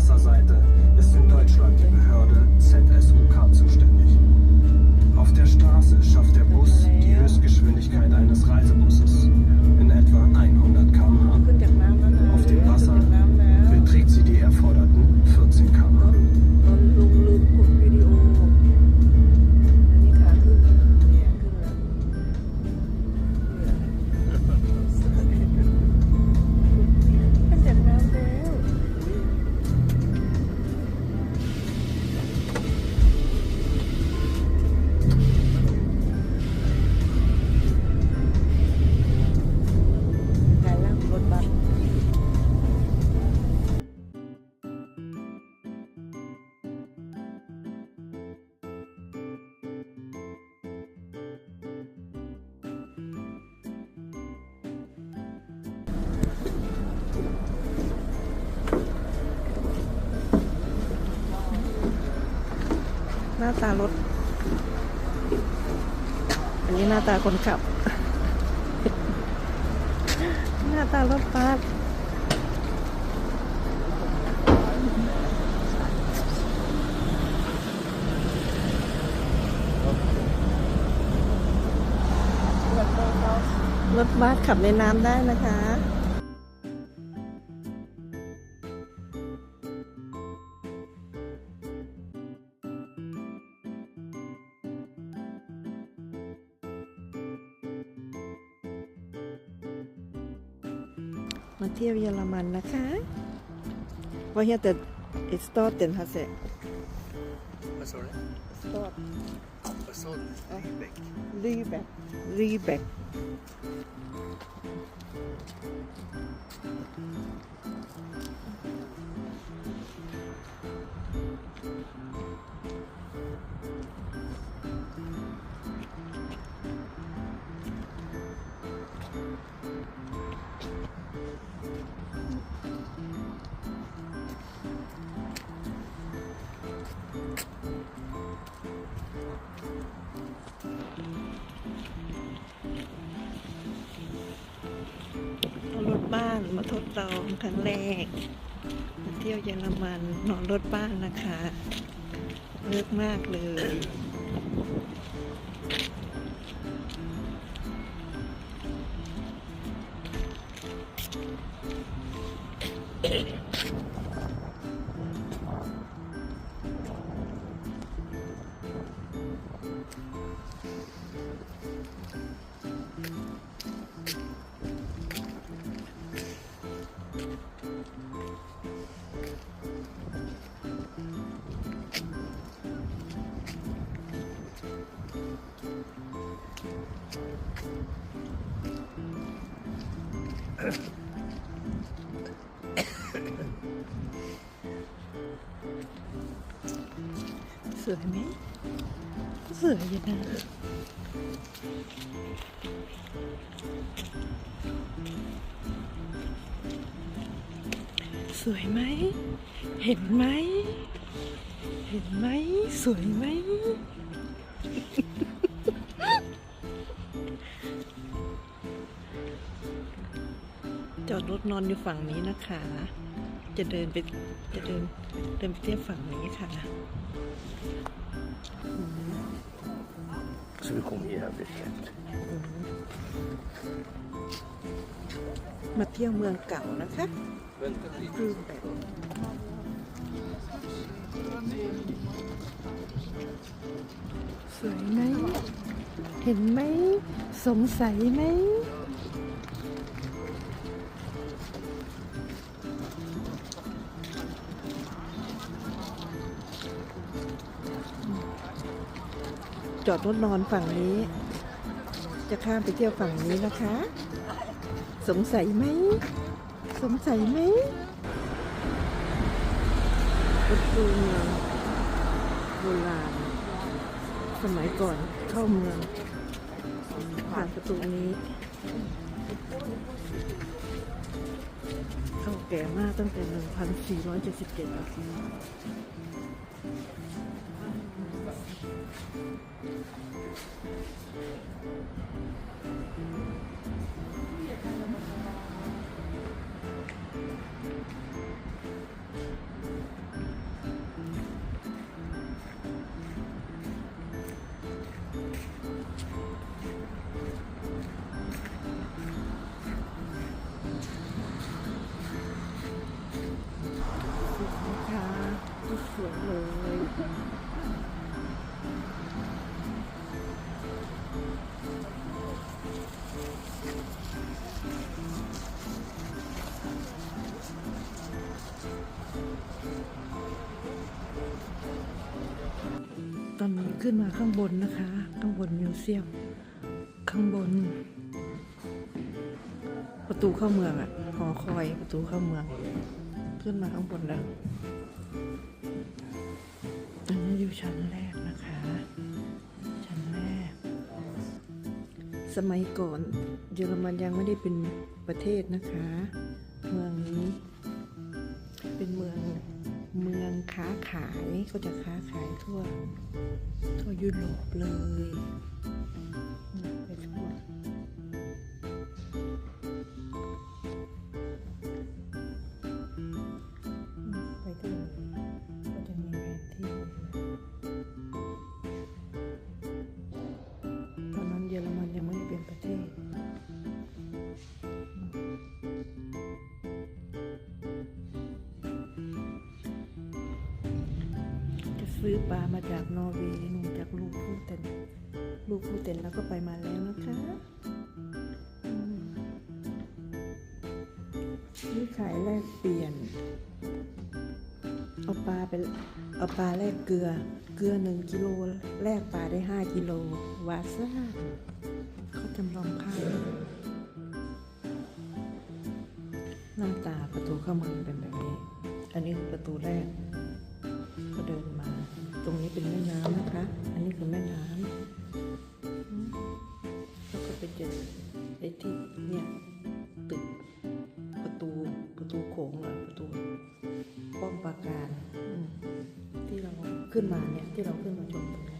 Wasserseite ist in Deutschland die Behörde ZSUK zuständig. Auf der Straße schafft der Bus die Höchstgeschwindigkeit eines Reisebusses in etwa 100 km/h. หน้าตารถ อันนี้หน้าตาคนขับ หน้าตารถบัสรถบัสขับในน้ำได้นะคะ มาเที่ยวเยอรมันนะคะว่าเฮียแต่อิสตอร์เต็นฮะเซ Vad sa du? สตอร์ Vad sa du? Lübeck. มาทดลองครั้งแรกมาเที่ยวเยอรมันนอนรถบ้านนะคะเลิกมากเลย สวยไหมสวยอยู่นะสวยไหม เห็นไหม เห็นไหม สวยไหม จอดรถนอนอยู่ฝั่งนี้นะคะ จะเดินไปจะเดินเดินไปเที่ยวฝั่งนี้ค่ะ Så vi kom jävligt lätt. มาเที่ยวเมืองเก่านะคะ Vänta lite. คือแบบสวยไหม เห็นไหม สงสัยไหม จอดรถนอนฝั่งนี้ จะข้ามไปเที่ยวฝั่งนี้นะคะ สงสัยไหม สงสัยไหมประตูเมืองโบราณสมัยก่อนเข้าเมืองผ่านประตูนี้เก่าแก่มากตั้งแต่ 1477แ Thank mm -hmm. you. ขึ้นมาข้างบนนะคะ ข้างบนมิวเซียม ข้างบน ประตูเข้าเมืองอะหอคอยประตูเข้าเมือง ขึ้นมาข้างบนแล้วอันนี้อยู่ชั้นแรกนะคะ ชั้นแรก สมัยก่อนเยอรมันยังไม่ได้เป็นประเทศนะคะ เมืองนี้ ขายก็จะค้าขายทั่วทั่วยุโรปเลย ซื้อปลามาจากนอร์เวย์นู่นจากลูกผู้เต็นลูกผู้เต็นแล้วก็ไปมาแล้วนะคะซื้อขายแลกเปลี่ยน เอาปลาไปเอาปลาแลกเกลือ เกลือหนึ่งกิโลแลกปลาได้ห้ากิโลวาซ่าเขาจำลองภาหน้าตาประตูเข้าเมืองเป็นแบบนี้ อันนี้คือประตูแรกก็เดินมา นี้เป็นแม่น้ำนะคะ อันนี้คือแม่น้ำแล้วก็ไปเจอไอ้ที่เนี่ยตึกประตูประตูโขงหรอประตูป้อมปราการที่เราขึ้นมาเนี่ยที่เราขึ้นมาชมตรงนี้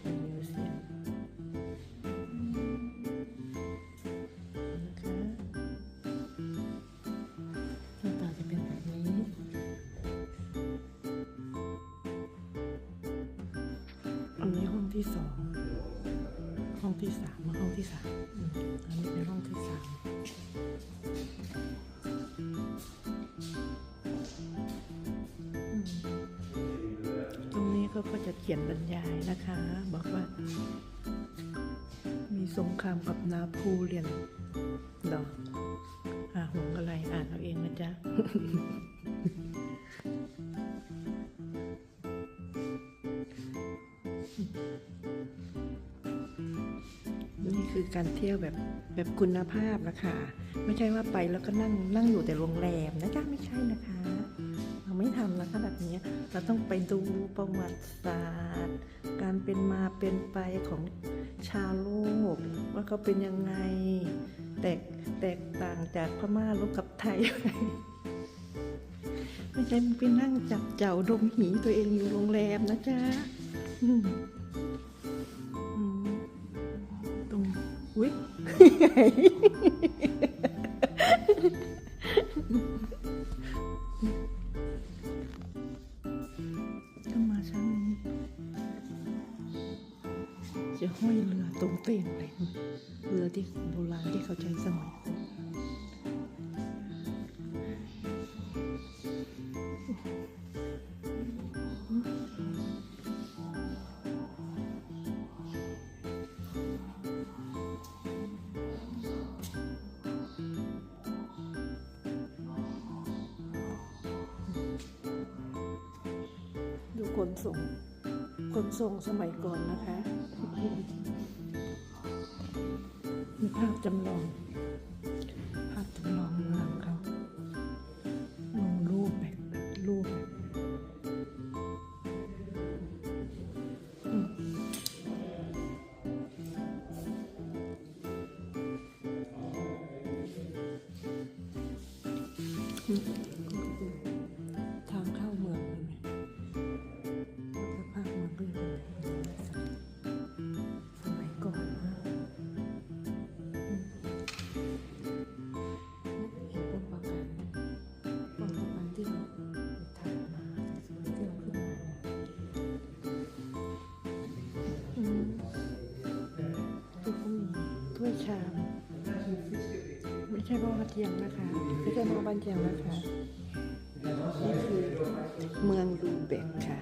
ห้องที่สามมาห้องที่สามอันนี้เป็นห้องที่สามตรงนี้เขาก็จะเขียนบรรยายนะคะ บอกว่า มีสงครามกับนาพูเลียนดอกอ่าหงอะไรอ่านเอาเองนะจ๊ะ คือการเที่ยวแบบแบบคุณภาพนะคะ ไม่ใช่ว่าไปแล้วก็นั่งนั่งอยู่แต่โรงแรมนะจ๊ะไม่ใช่นะคะ เราไม่ทำนะคะแบบนี้เราต้องไปดูประวัติศาสตร์ การเป็นมาเป็นไปของชาวโลกว่าเขาเป็นยังไง แตกแตกต่างจากพม่าลบกับไทยไม่ใช่ไปนั่งจับเจ้าดมหีตัวเองอยู่โรงแรมนะจ๊ะ อุ้ย ขนส่งขนส่งสมัยก่อนนะคะมีภาพจำลอง ภาพจำลองเมืองเขาลงรูปแบบรูปแบบอืม ช่โมกระเทียมนะคะไม่ใช่โมบันเทียมนะคะนี่คือเมืองรูเบกค่ะ